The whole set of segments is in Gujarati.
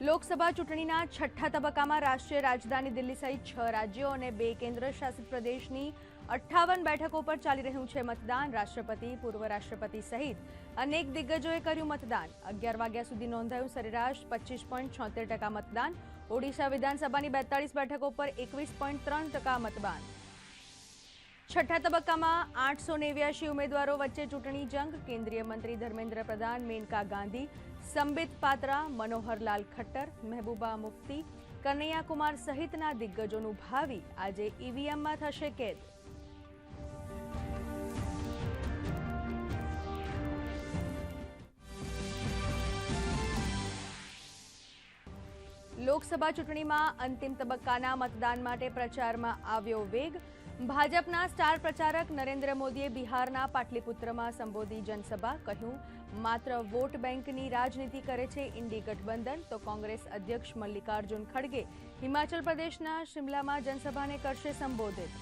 લોકસભા ચૂંટણીના છઠ્ઠા તબક્કામાં રાષ્ટ્રીય રાજધાની દિલ્હી સહિત છ રાજ્યો અને બે કેન્દ્ર શાસિત પ્રદેશની અઠ્ઠાવન બેઠકો પર ચાલી રહ્યું છે મતદાન. રાષ્ટ્રપતિ, પૂર્વ રાષ્ટ્રપતિ સહિત અનેક દિગ્ગજોએ કર્યું મતદાન. અગિયાર વાગ્યા સુધી નોંધાયું સરેરાશ પચીસ પોઈન્ટ છોતેર ટકા મતદાન. ઓડિશા વિધાનસભાની બેતાળીસ બેઠકો પર એકવીસ પોઈન્ટ ત્રણ ટકા મતદાન. છઠ્ઠા તબક્કામાં આઠસો નેવ્યાશી ઉમેદવારો વચ્ચે ચૂંટણી જંગ. કેન્દ્રીય મંત્રી ધર્મેન્દ્ર પ્રધાન, મેનકા ગાંધી, સંબિત પાત્રા, મનોહરલાલ ખટ્ટર, મહેબૂબા મુફ્તી, કનૈયાકુમાર સહિતના દિગ્ગજોનું ભાવિ આજે ઈવીએમમાં થશે કેદ. લોકસભા ચૂંટણીમાં અંતિમ તબક્કાના મતદાન માટે પ્રચારમાં આવ્યો વેગ. ભાજપના સ્ટાર પ્રચારક નરેન્દ્ર મોદીએ બિહારના પાટલીપુત્રમાં સંબોધી જનસભા, કહ્યું, માત્ર વોટ બેંકની રાજનીતિ કરે છે ઇન્ડી ગઠબંધન, તો કોંગ્રેસ અધ્યક્ષ મલ્લિકાર્જુન ખડગે હિમાચલ પ્રદેશના શિમલામાં જનસભાને કરશે સંબોધિત.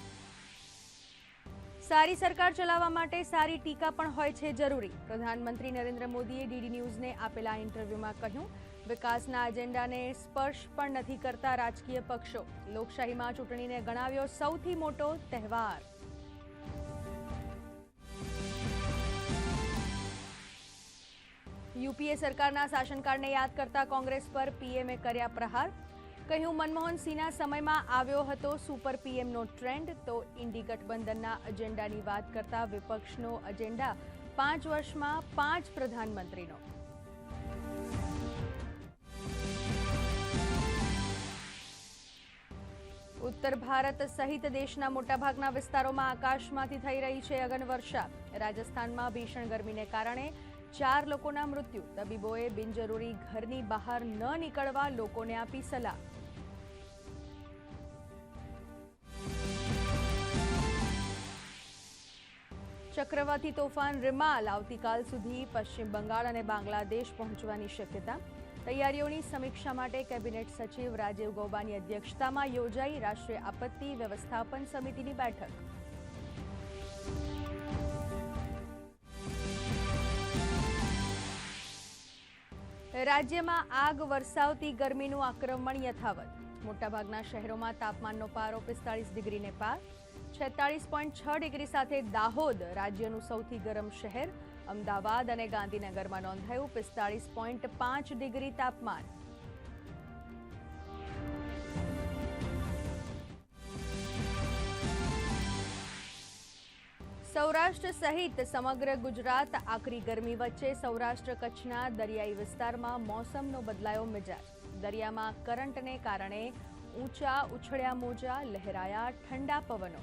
સારી સરકાર ચલાવવા માટે સારી ટીકા પણ હોય છે જરૂરી. પ્રધાનમંત્રી નરેન્દ્ર મોદીએ ડીડી ન્યૂઝને આપેલા ઇન્ટરવ્યુમાં કહ્યું, વિકાસના એજન્ડાને સ્પર્શ પણ નથી કરતા રાજકીય પક્ષો. લોકશાહીમાં ચૂંટણીને ગણાવ્યો સૌથી મોટો તહેવાર. યુપીએ સરકારના શાસનકાળને યાદ કરતા કોંગ્રેસ પર પીએમએ કર્યા પ્રહાર. કહ્યું, મનમોહન સિંહના સમયમાં આવ્યો હતો સુપર પીએમનો ટ્રેન્ડ, તો ઇન્ડી ગઠબંધનના એજન્ડાની વાત કરતા વિપક્ષનો એજન્ડા પાંચ વર્ષમાં પાંચ પ્રધાનમંત્રીનો. ઉત્તર ભારત સહિત દેશના મોટાભાગના વિસ્તારોમાં આકાશમાંથી થઈ રહી છે અગનવર્ષા રાજસ્થાનમાં ભીષણ ગરમીને કારણે ચાર લોકોના મૃત્યુ. તબીબોએ બિનજરૂરી ઘરની બહાર ન નીકળવા લોકોને આપી સલાહ. ચક્રવાતી તોફાન રિમાલ આવતીકાલ સુધી પશ્ચિમ બંગાળ અને બાંગ્લાદેશ પહોંચવાની શક્યતા. તૈયારીઓની સમીક્ષા માટે કેબિનેટ સચિવ રાજીવ ગૌબાની અધ્યક્ષતામાં યોજાઈ રાષ્ટ્રીય આપત્તિ વ્યવસ્થાપન સમિતિની બેઠક. રાજ્યમાં આગ વરસાવતી ગરમીનું આક્રમણ યથાવત. મોટાભાગના શહેરોમાં તાપમાનનો પારો પિસ્તાળીસ ડિગ્રીને પાર છેતાળીસ પોઈન્ટ છ ડિગ્રી સાથે દાહોદ રાજ્યનું સૌથી ગરમ શહેર, અમદાવાદ અને ગાંધીનગરમાં નોંધાયું પિસ્તાળીસ પોઈન્ટ પાંચ ડિગ્રી તાપમાન. સૌરાષ્ટ્ર સહિત સમગ્ર ગુજરાત આકરી ગરમી વચ્ચે સૌરાષ્ટ્ર કચ્છના દરિયાઈ વિસ્તારમાં મોસમનો બદલાયો મિજાજ. દરિયામાં કરંટને કારણે ઊંચા ઉછળ્યા મોજા, લહેરાયા ઠંડા પવનો.